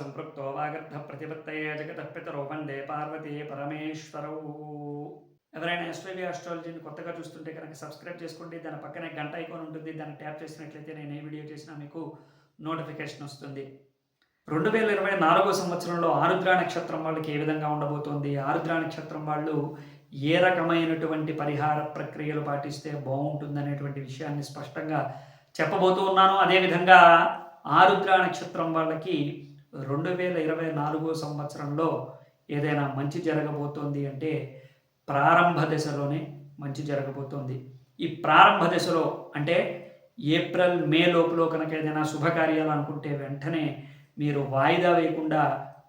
సంపృక్తో వాగర్ధ ప్రతిపత్తయే జగత పితరో వందే పార్వతీ పరమేశ్వరవు ఎవరైనా ఎస్వైవి ఆస్ట్రాలజీని కొత్తగా చూస్తుంటే కనుక సబ్స్క్రైబ్ చేసుకోండి. దాని పక్కనే గంట ఐకాన్ ఉంటుంది. దాన్ని ట్యాప్ చేసినట్లయితే నేను ఏ వీడియో చేసినా మీకు నోటిఫికేషన్ వస్తుంది. రెండు వేల ఇరవై నాలుగో సంవత్సరంలో ఆరుద్ర నక్షత్రం వాళ్ళకి ఏ విధంగా ఉండబోతోంది? ఆరుద్ర నక్షత్రం వాళ్ళు ఏ రకమైనటువంటి పరిహార ప్రక్రియలు పాటిస్తే బాగుంటుందనేటువంటి విషయాన్ని స్పష్టంగా చెప్పబోతూ ఉన్నాను. అదేవిధంగా ఆరుద్ర నక్షత్రం వాళ్ళకి రెండు వేల ఇరవై నాలుగో సంవత్సరంలో ఏదైనా మంచి జరగబోతోంది అంటే ప్రారంభ దశలోనే మంచి జరగబోతోంది. ఈ ప్రారంభ దశలో అంటే ఏప్రిల్ మే లోపల కనుక ఏదైనా శుభకార్యాలు అనుకుంటే వెంటనే మీరు వాయిదా వేయకుండా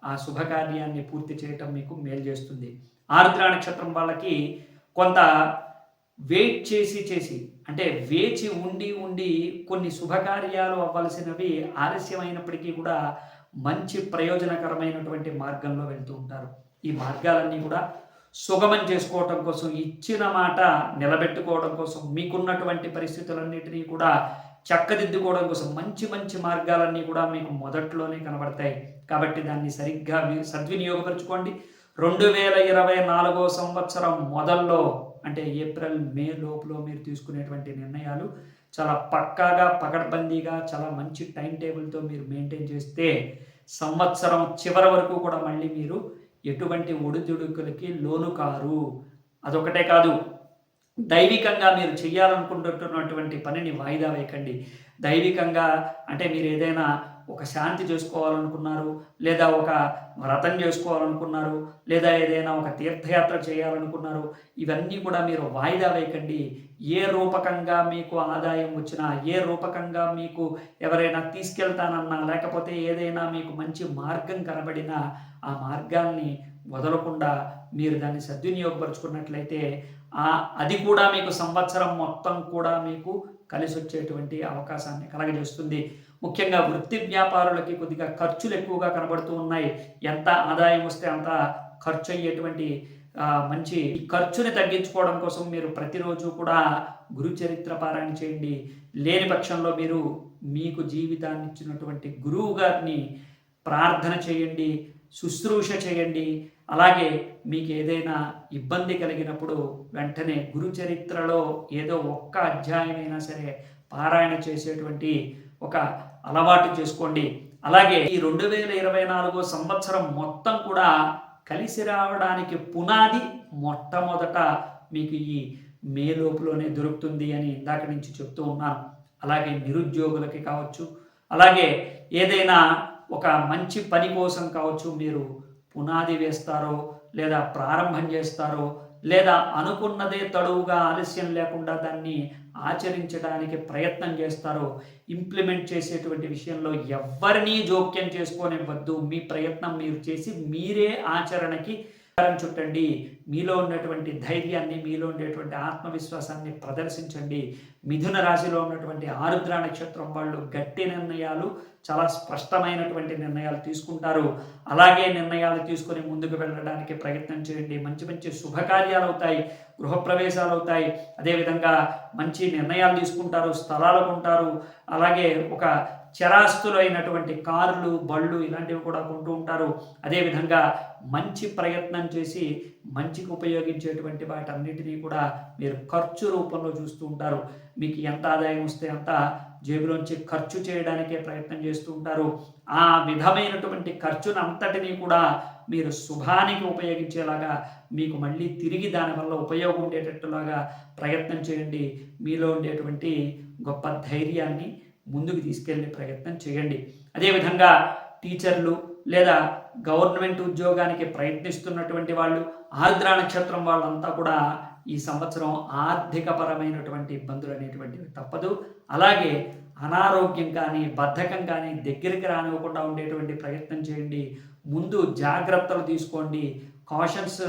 ఆ శుభకార్యాన్ని పూర్తి చేయటం మీకు మేలు చేస్తుంది. ఆరుద్ర నక్షత్రం వాళ్ళకి కొంత వెయిట్ చేసి చేసి అంటే వేచి ఉండి ఉండి కొన్ని శుభకార్యాలు అవ్వాల్సినవి ఆలస్యమైనప్పటికీ కూడా మంచి ప్రయోజనకరమైనటువంటి మార్గంలో వెళ్తూ ఉంటారు. ఈ మార్గాలన్నీ కూడా సుగమం చేసుకోవటం కోసం ఇచ్చిన మాట నిలబెట్టుకోవడం కోసం మీకున్నటువంటి పరిస్థితులన్నిటినీ కూడా చక్కదిద్దుకోవడం కోసం మంచి మంచి మార్గాలన్నీ కూడా మీకు మొదట్లోనే కనబడతాయి. కాబట్టి దాన్ని సరిగ్గా మీరు సద్వినియోగపరచుకోండి. రెండు వేల ఇరవై నాలుగో సంవత్సరం మొదల్లో అంటే ఏప్రిల్ మే లోపల మీరు తీసుకునేటువంటి నిర్ణయాలు చాలా పక్కాగా పకడ్బందీగా చాలా మంచి టైం టేబుల్తో మీరు మెయింటైన్ చేస్తే సంవత్సరం చివరి వరకు కూడా మళ్ళీ మీరు ఎటువంటి ఒడిదుడుకులకి లోను కారు. అదొకటే కాదు దైవికంగా మీరు చేయాలనుకుంటున్నటువంటి పనిని వాయిదా వేయకండి. దైవికంగా అంటే మీరు ఏదైనా ఒక శాంతి చేసుకోవాలనుకున్నారు లేదా ఒక వ్రతం చేసుకోవాలనుకున్నారు లేదా ఏదైనా ఒక తీర్థయాత్ర చేయాలనుకున్నారు ఇవన్నీ కూడా మీరు వాయిదా వేయకండి. ఏ రూపకంగా మీకు ఆదాయం వచ్చినా ఏ రూపకంగా మీకు ఎవరైనా తీసుకెళ్తానన్నా లేకపోతే ఏదైనా మీకు మంచి మార్గం కనబడినా ఆ మార్గాల్ని వదలకుండా మీరు దాన్ని సద్వినియోగపరుచుకున్నట్లయితే ఆ అది కూడా మీకు సంవత్సరం మొత్తం కూడా మీకు కలిసి వచ్చేటువంటి అవకాశాన్ని కలగజేస్తుంది. ముఖ్యంగా వృత్తి వ్యాపారులకి కొద్దిగా ఖర్చులు ఎక్కువగా కనబడుతూ ఉన్నాయి. ఎంత ఆదాయం వస్తే అంత ఖర్చు అయ్యేటువంటి మంచి ఖర్చుని తగ్గించుకోవడం కోసం మీరు ప్రతిరోజు కూడా గురు చరిత్ర పారాయణ చేయండి. లేని పక్షంలో మీరు మీకు జీవితాన్ని ఇచ్చినటువంటి గురువు గారిని ప్రార్థన చేయండి శుశ్రూష చేయండి. అలాగే మీకు ఏదైనా ఇబ్బంది కలిగినప్పుడు వెంటనే గురు చరిత్రలో ఏదో ఒక్క అధ్యాయమైనా సరే పారాయణ చేసేటువంటి ఒక అలవాటు చేసుకోండి. అలాగే ఈ రెండు వేల ఇరవై నాలుగో సంవత్సరం మొత్తం కూడా కలిసి రావడానికి పునాది మొట్టమొదట మీకు ఈ మే లోపులోనే దొరుకుతుంది అని ఇందాక నుంచి చెప్తూ ఉన్నాను. అలాగే నిరుద్యోగులకి కావచ్చు అలాగే ఏదైనా ఒక మంచి పని కోసం కావచ్చు మీరు పునాది వేస్తారో లేదా ప్రారంభం చేస్తారో లేదా అనుకున్నదే తడువుగా ఆలస్యం లేకుండా దాన్ని ఆచరించడానికి ప్రయత్నం చేస్తారో ఇంప్లిమెంట్ చేసేటువంటి విషయంలో ఎవరినీ జోక్యం చేసుకోనివ్వద్దు. మీ ప్రయత్నం మీరు చేసి మీరే ఆచరణకి చుట్టండి మీలో ఉన్నటువంటి ధైర్యాన్ని మీలో ఉండేటువంటి ఆత్మవిశ్వాసాన్ని ప్రదర్శించండి. మిథున రాశిలో ఉన్నటువంటి ఆరుద్ర నక్షత్రం వాళ్ళు గట్టి నిర్ణయాలు చాలా స్పష్టమైనటువంటి నిర్ణయాలు తీసుకుంటారు. అలాగే నిర్ణయాలు తీసుకొని ముందుకు వెళ్ళడానికి ప్రయత్నం చేయండి. మంచి మంచి శుభకార్యాలు అవుతాయి. గృహప్రవేశాలు అవుతాయి. అదేవిధంగా మంచి నిర్ణయాలు తీసుకుంటారు స్థలాలు కొంటారు. అలాగే ఒక చరాస్తులు అయినటువంటి కార్లు బళ్ళు ఇలాంటివి కూడా కొంటూ ఉంటారు. అదేవిధంగా మంచి ప్రయత్నం చేసి మంచికి ఉపయోగించేటువంటి వాటన్నిటినీ కూడా మీరు ఖర్చు రూపంలో చూస్తూ ఉంటారు. మీకు ఎంత ఆదాయం వస్తే అంత జేబులోంచి ఖర్చు చేయడానికే ప్రయత్నం చేస్తూ ఉంటారు. ఆ విధమైనటువంటి ఖర్చును అంతటిని కూడా మీరు శుభానికి ఉపయోగించేలాగా మీకు మళ్ళీ తిరిగి దానివల్ల ఉపయోగం ఉండేటట్టులాగా ప్రయత్నం చేయండి. మీలో ఉండేటువంటి గొప్ప ధైర్యాన్ని ముందుకు తీసుకెళ్ళే ప్రయత్నం చేయండి. అదేవిధంగా టీచర్లు లేదా గవర్నమెంట్ ఉద్యోగానికి ప్రయత్నిస్తున్నటువంటి వాళ్ళు ఆర్ద్ర నక్షత్రం వాళ్ళంతా కూడా ఈ సంవత్సరం ఆర్థికపరమైనటువంటి ఇబ్బందులు అనేటువంటివి తప్పదు. అలాగే అనారోగ్యం కానీ బద్ధకం కానీ దగ్గరికి రానివ్వకుండా ఉండేటువంటి ప్రయత్నం చేయండి. ముందు జాగ్రత్తలు తీసుకోండి. కాషన్స్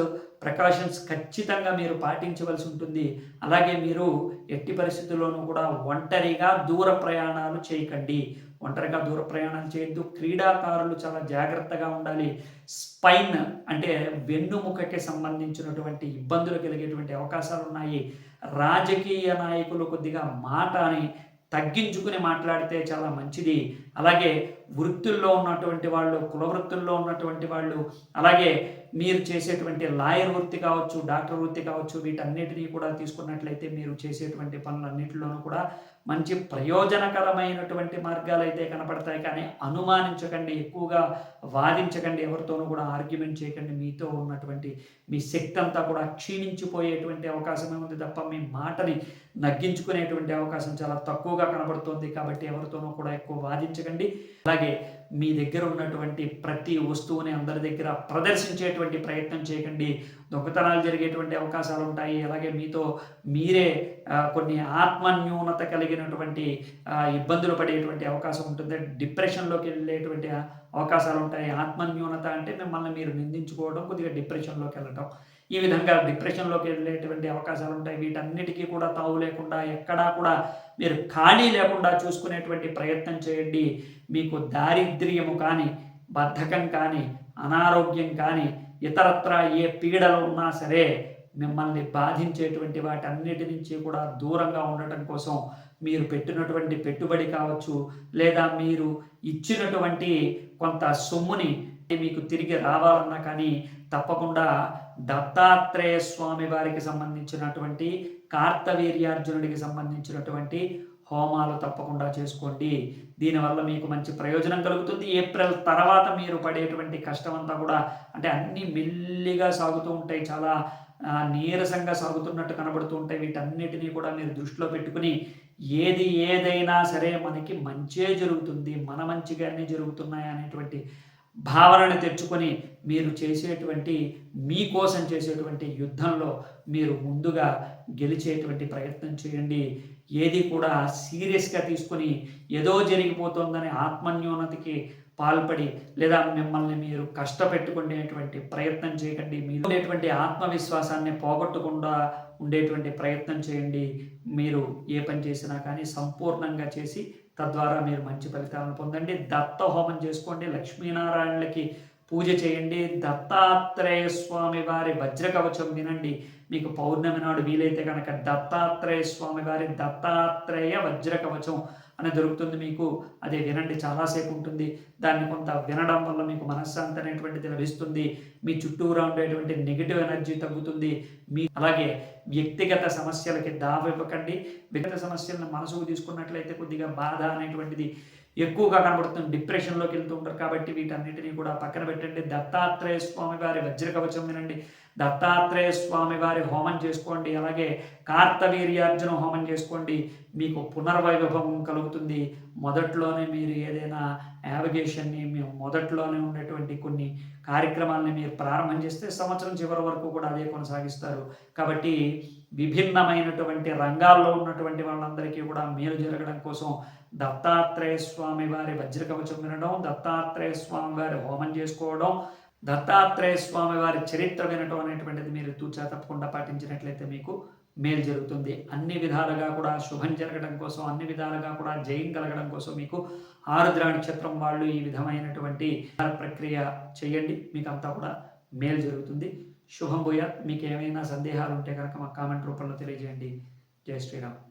ప్రికాషన్స్ ఖచ్చితంగా మీరు పాటించవలసి ఉంటుంది. అలాగే మీరు ఎట్టి పరిస్థితుల్లోనూ కూడా ఒంటరిగా దూర ప్రయాణాలు చేయకండి. ఒంటరిగా దూర ప్రయాణం చేయొద్దు. క్రీడాకారులు చాలా జాగ్రత్తగా ఉండాలి. స్పైన్ అంటే వెన్నుముకకి సంబంధించినటువంటి ఇబ్బందులు కలిగేటువంటి అవకాశాలు ఉన్నాయి. రాజకీయ నాయకులు కొద్దిగా మాట అని తగ్గించుకుని మాట్లాడితే చాలా మంచిది. అలాగే వృత్తుల్లో ఉన్నటువంటి వాళ్ళు కుల వృత్తుల్లో ఉన్నటువంటి వాళ్ళు అలాగే మీరు చేసేటువంటి లాయర్ వృత్తి కావచ్చు డాక్టర్ వృత్తి కావచ్చు వీటన్నిటినీ కూడా తీసుకున్నట్లయితే మీరు చేసేటువంటి పనులన్నిటిలోనూ కూడా మంచి ప్రయోజనకరమైనటువంటి మార్గాలు అయితే కనపడతాయి. కానీ అనుమానించకండి ఎక్కువగా వాదించకండి ఎవరితోనూ కూడా ఆర్గ్యుమెంట్ చేయకండి. మీతో ఉన్నటువంటి మీ శక్తి అంతా కూడా క్షీణించిపోయేటువంటి అవకాశమే ఉంది తప్ప మీ మాటని నగ్గించుకునేటువంటి అవకాశం చాలా తక్కువగా కనబడుతుంది. కాబట్టి ఎవరితోనూ కూడా ఎక్కువ వాదించకండి. అలాగే మీ దగ్గర ఉన్నటువంటి ప్రతి వస్తువుని అందరి దగ్గర ప్రదర్శించేటువంటి ప్రయత్నం చేయకండి. దొంగతనాలు జరిగేటువంటి అవకాశాలు ఉంటాయి. అలాగే మీతో మీరే కొన్ని ఆత్మన్యూనత కలిగినటువంటి ఇబ్బందులు పడేటువంటి అవకాశం ఉంటుంది. డిప్రెషన్లోకి వెళ్ళేటువంటి అవకాశాలు ఉంటాయి. ఆత్మన్యూనత అంటే మిమ్మల్ని మీరు నిందించుకోవడం కొద్దిగా డిప్రెషన్లోకి వెళ్ళడం ఈ విధంగా డిప్రెషన్లోకి వెళ్ళేటువంటి అవకాశాలు ఉంటాయి వీటన్నిటికీ కూడా తావు లేకుండా ఎక్కడా కూడా మీరు ఖాళీ లేకుండా చూసుకునేటువంటి ప్రయత్నం చేయండి. మీకు దారిద్ర్యము కానీ బద్ధకం కానీ అనారోగ్యం కానీ ఇతరత్ర ఏ పీడలు ఉన్నా సరే మిమ్మల్ని బాధించేటువంటి వాటన్నిటి నుంచి కూడా దూరంగా ఉండటం కోసం మీరు పెట్టినటువంటి పెట్టుబడి కావచ్చు లేదా మీరు ఇచ్చినటువంటి కొంత సొమ్ముని మీకు తిరిగి రావాలన్నా కానీ తప్పకుండా దత్తాత్రేయ స్వామి వారికి సంబంధించినటువంటి కార్తవీర్యార్జునుడికి సంబంధించినటువంటి హోమాలు తప్పకుండా చేసుకోండి. దీనివల్ల మీకు మంచి ప్రయోజనం కలుగుతుంది. ఏప్రిల్ తర్వాత మీరు పడేటువంటి కష్టం అంతా కూడా అంటే అన్నీ మెల్లిగా సాగుతూ ఉంటాయి. చాలా నీరసంగా సాగుతున్నట్టు కనబడుతూ ఉంటాయి. వీటన్నిటినీ కూడా మీరు దృష్టిలో పెట్టుకుని ఏది ఏదైనా సరే మనకి మంచే జరుగుతుంది. మన మంచిగానే జరుగుతున్నాయి అనేటువంటి భావనను తెచ్చుకొని మీరు చేసేటువంటి మీకోసం చేసేటువంటి యుద్ధంలో మీరు ముందుగా గెలిచేటువంటి ప్రయత్నం చేయండి. ఏది కూడా సీరియస్గా తీసుకొని ఏదో జరిగిపోతుందని ఆత్మన్యూనతకి పాల్పడి లేదా మిమ్మల్ని మీరు కష్టపెట్టుకునేటువంటి ప్రయత్నం చేయకండి. మీరు ఉండేటువంటి ఆత్మవిశ్వాసాన్ని పోగొట్టకుండా ఉండేటువంటి ప్రయత్నం చేయండి. మీరు ఏ పని చేసినా కానీ సంపూర్ణంగా చేసి తద్వారా మీరు మంచి ఫలితాలను పొందండి. దత్త హోమం చేసుకోండి. లక్ష్మీనారాయణలకి పూజ చేయండి. దత్తాత్రేయ స్వామి వారి వజ్రకవచం వినండి. మీకు పౌర్ణమి నాడు వీలైతే కనుక దత్తాత్రేయ స్వామి వారి దత్తాత్రేయ వజ్రకవచం అని దొరుకుతుంది మీకు. అదే వినండి చాలాసేపు ఉంటుంది. దాన్ని కొంత వినడం వల్ల మీకు మనశ్శాంతి అనేటువంటిది లభిస్తుంది. మీ చుట్టూరా ఉండేటువంటి నెగిటివ్ ఎనర్జీ తగ్గుతుంది. మీ అలాగే వ్యక్తిగత సమస్యలకి దావ ఇవ్వకండి వ్యక్తిగత సమస్యలను మనసుకు తీసుకున్నట్లయితే కొద్దిగా బాధ అనేటువంటిది ఎక్కువగా కనబడుతుంది. డిప్రెషన్లోకి వెళ్తూ ఉంటారు కాబట్టి వీటన్నిటిని కూడా పక్కన పెట్టండి. దత్తాత్రేయ స్వామి వారి వజ్రకవచం వినండి. దత్తాత్రేయ స్వామి వారి హోమం చేసుకోండి. అలాగే కార్తవీర్యార్జున హోమం చేసుకోండి. మీకు పునర్వైభవం కలుగుతుంది. మొదట్లోనే మీరు ఏదైనా యావిగేషన్ని మేము మొదట్లోనే ఉండేటువంటి కొన్ని కార్యక్రమాలని మీరు ప్రారంభం చేస్తే సంవత్సరం చివరి వరకు కూడా అదే కొనసాగిస్తారు. కాబట్టి విభిన్నమైనటువంటి రంగాల్లో ఉన్నటువంటి వాళ్ళందరికీ కూడా మేలు జరగడం కోసం దత్తాత్రేయ స్వామి వారి వజ్రకవచం వినడం దత్తాత్రేయ స్వామి వారి హోమం చేసుకోవడం దత్తాత్రేయ స్వామి వారి చరిత్ర వినటం అనేటువంటిది మీరు తూచా తప్పకుండా పాటించినట్లయితే మీకు మేలు జరుగుతుంది. అన్ని విధాలుగా కూడా శుభం జరగడం కోసం అన్ని విధాలుగా కూడా జయం కలగడం కోసం మీకు ఆరుద్ర నక్షత్రం వాళ్ళు ఈ విధమైనటువంటి ప్రక్రియ చేయండి. మీకు అంతా కూడా మేలు జరుగుతుంది. శుభం భూయాత్. మీకు ఏమైనా సందేహాలు ఉంటే కనుక మా కామెంట్ రూపంలో తెలియజేయండి. జై శ్రీరామ్.